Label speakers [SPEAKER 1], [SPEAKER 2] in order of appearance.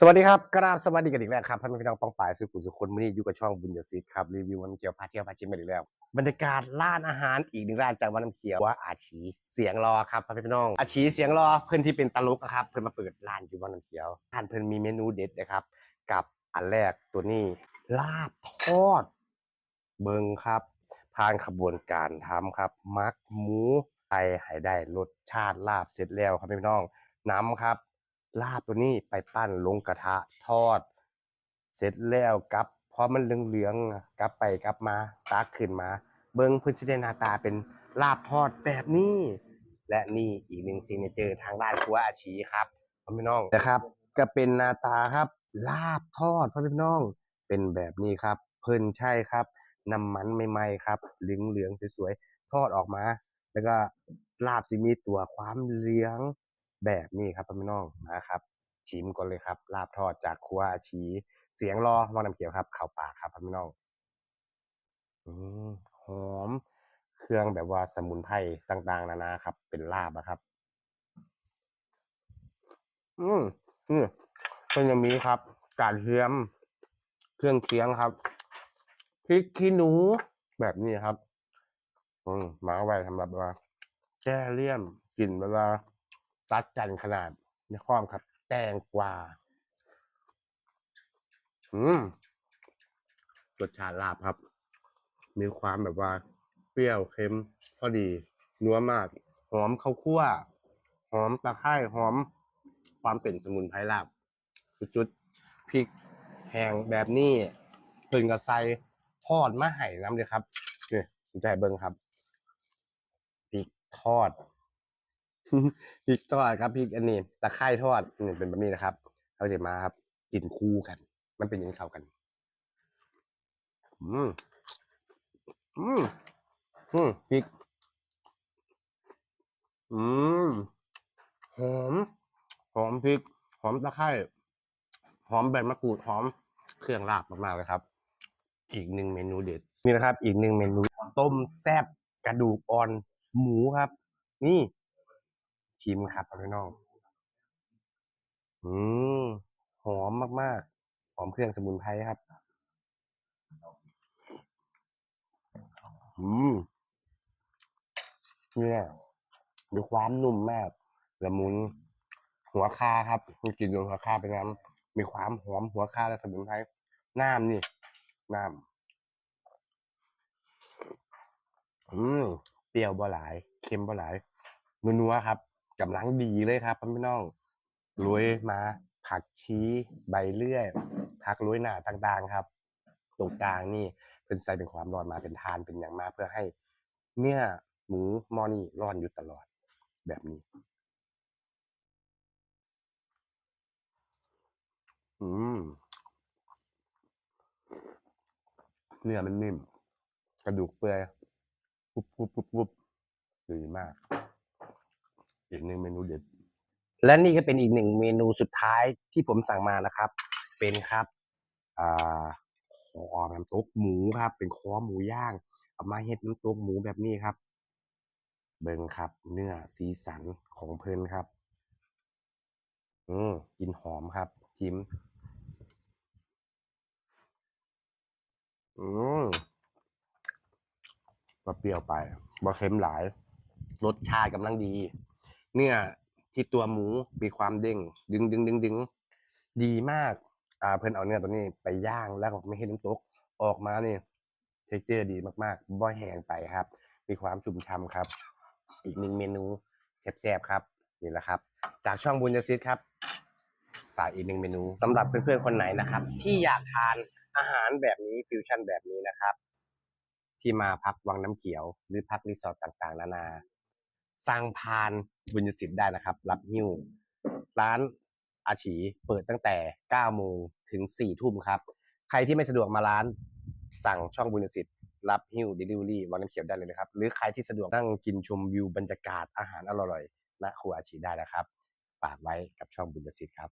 [SPEAKER 1] สวัสดีครับกราบสวัสดีกันอีกแล้วครับพ่อแม่พี่น้องป้องปายสุขุมสุคนวันนี้อยู่กับช่องบุญยศิษย์ครับรีวิววันเขียวพาเที่ยวพาชิมกันอีกแล้ว บรรยากาศร้านอาหารอีกหนึ่งร้านจากวันน้ำเขียวว่าอาชีเสียงรอครับพ่อแม่พี่น้องอาชีเสียงรอเพื่อนที่เป็นตลกครับเพื่อนมาเปิดร้านอยู่วันน้ำเขียวร้านเพื่อนมีเมนูเด็ดนะครับ กับอันแรกตัวนี้ลาบทอด เบิงครับผ่านขบวนการทำครับ มักหมูไปให้ได้รสชาติลาบเสร็จแล้วครับพี่น้องน้ำครับ ลาบตัวนี้ไปปั้นลงกระทะทอด เสร็จแล้วกลับพอมันเหลืองๆกลับไปกลับมาตักขึ้นมา เบิ้งพื้นสิได้หน้าตาเป็นลาบทอดแบบนี้ และนี่อีกหนึ่งซิงเจอร์ทางด้านครัวอาชีครับพ่อพี่น้องนะครับ ก็เป็นหน้าตาครับ ลาบทอดพ่อพี่น้องเป็นแบบนี้ครับ เพิ่นใช่ครับน้ำมันใหม่ๆครับเหลืองๆสวยๆทอดออกมา แล้วก็ลาบสิมีตัวความเหลือง แบบนี้ครับพี่น้องมาครับ ชิมก่อนเลยครับ ลาบทอดจากครัวอาชี เสียงรอวังน้ำเขียวครับเข่าปากครับพี่น้องอืมหอม เครื่องแบบว่าสมุนไพรต่าง ๆ นานาครับ เป็นลาบอะครับ อืมนี่เป็นอย่างนี้ครับกาดเทียม เครื่องเคียงครับพริกขี้หนูแบบนี้ครับ อืมมาไว้สำหรับว่าแก้เลี่ยมกลิ่นแบบว่า ตัดจันขนาดในข้อมครับ แตงกวาอืมรสชาติลาบครับ มีความแบบว่า เปรี้ยวเค็มพอดีนัวมาก หอมข้าวคั่ว หอมตะไคร้หอม ความเป็นสมุนไพรลาบจุดๆพริกแห้งแบบนี้เพิ่นกับใส่ทอดมาไห่น้ำเลยครับนี่ผมจะให้เบิ่งครับพริกทอด พริกทอดครับพริกอันนี้ตะไคร้ทอดนี่เป็นแบบนี้นะครับเอาเดี๋ยวมาครับกินคู่กัน มันเป็นยังไงเข้ากัน อืมอืมอืมพริก อืมหอมหอมพริก หอมตะไคร้หอมใบมะกรูดหอมเครื่องลาบมากๆเลยครับ อีกหนึ่งเมนูเด็ดนี่นะครับ อีกหนึ่งเมนูต้มแซ่บกระดูกอ่อนหมูครับ นี่ ชิมครับพี่น้อง อืม หอมมากๆ หอมเครื่องสมุนไพรครับ อืม เนี่ยมีความนุ่มมาก ละมุน หัวคาครับมีกลิ่นของหัวคาเป็นน้ำมีความหอมหัวคาและสมุนไพร น้ำนี่ น้ำ อืม เปรี้ยวบ่หลาย เค็มบ่หลายนัวๆครับ กำลังดีเลยครับพี่น้องโรยมา ผักชีใบเลื่อยผักโรยหนาต่างๆครับ ตรงกลางนี่เป็นใส่เป็นความร้อนมาเป็นทานเป็นอย่างมาเพื่อให้ เนื้อหมูมอนี่ร้อนอยู่ตลอดแบบนี้ อืมเนื้อมันนิ่ม กระดูกเปื่อยปุ๊บปุ๊บปุ๊บปุ๊บดีมาก อีกหนึ่งเมนูเด็ด และนี่ก็เป็นอีกหนึ่งเมนูสุดท้ายที่ผมสั่งมานะครับ เป็นครับอ่าคอน้ำตกหมูครับ เป็นคอหมูย่างเอามาเฮ็ดน้ำตกหมูแบบนี้ครับ เบิ่งครับ เนื้อสีสันของเพิ่นครับ อืมกินหอมครับจิ้มอืมบ่เปรี้ยวไปบ่เค็มหลาย รสชาติกำลังดี เนื้อที่ตัวหมูมีความเด้ง ดึงดึงดึงดึงดีมาก อ่าเพิ่นเอาเนื้อตัวนี้ไปย่างแล้วก็ไม่ให้น้ำตกออกมาเนี่ยเทคเจอร์ดีมากๆบ่แห้งไปครับ มีความชุ่มฉ่ำครับ อีกหนึ่งเมนูแซ่บๆครับนี่แหละครับ จากช่องบุญยศิษย์ครับฝากอีกหนึ่งเมนูสำหรับเพื่อนๆคนไหนนะครับ ที่อยากทานอาหารแบบนี้ฟิวชั่นแบบนี้นะครับ ที่มาพักวังน้ำเขียว หรือพักรีสอร์ทต่างๆ นานา สร้างพานบุญยศิษย์ได้นะครับ รับหิ้ว ร้านอาชีเปิดตั้งแต่9โมงถึง4ทุ่มครับ ใครที่ไม่สะดวกมาร้าน สั่งช่องบุญยศิษย์รับหิ้ว Delivery วังน้ำเขียวได้เลยนะครับ หรือใครที่สะดวกนั่งกินชมวิวบรรยากาศอาหารอร่อยๆณครัวอาชีได้นะครับ ฝากไว้กับช่องบุญยศิษย์ครับ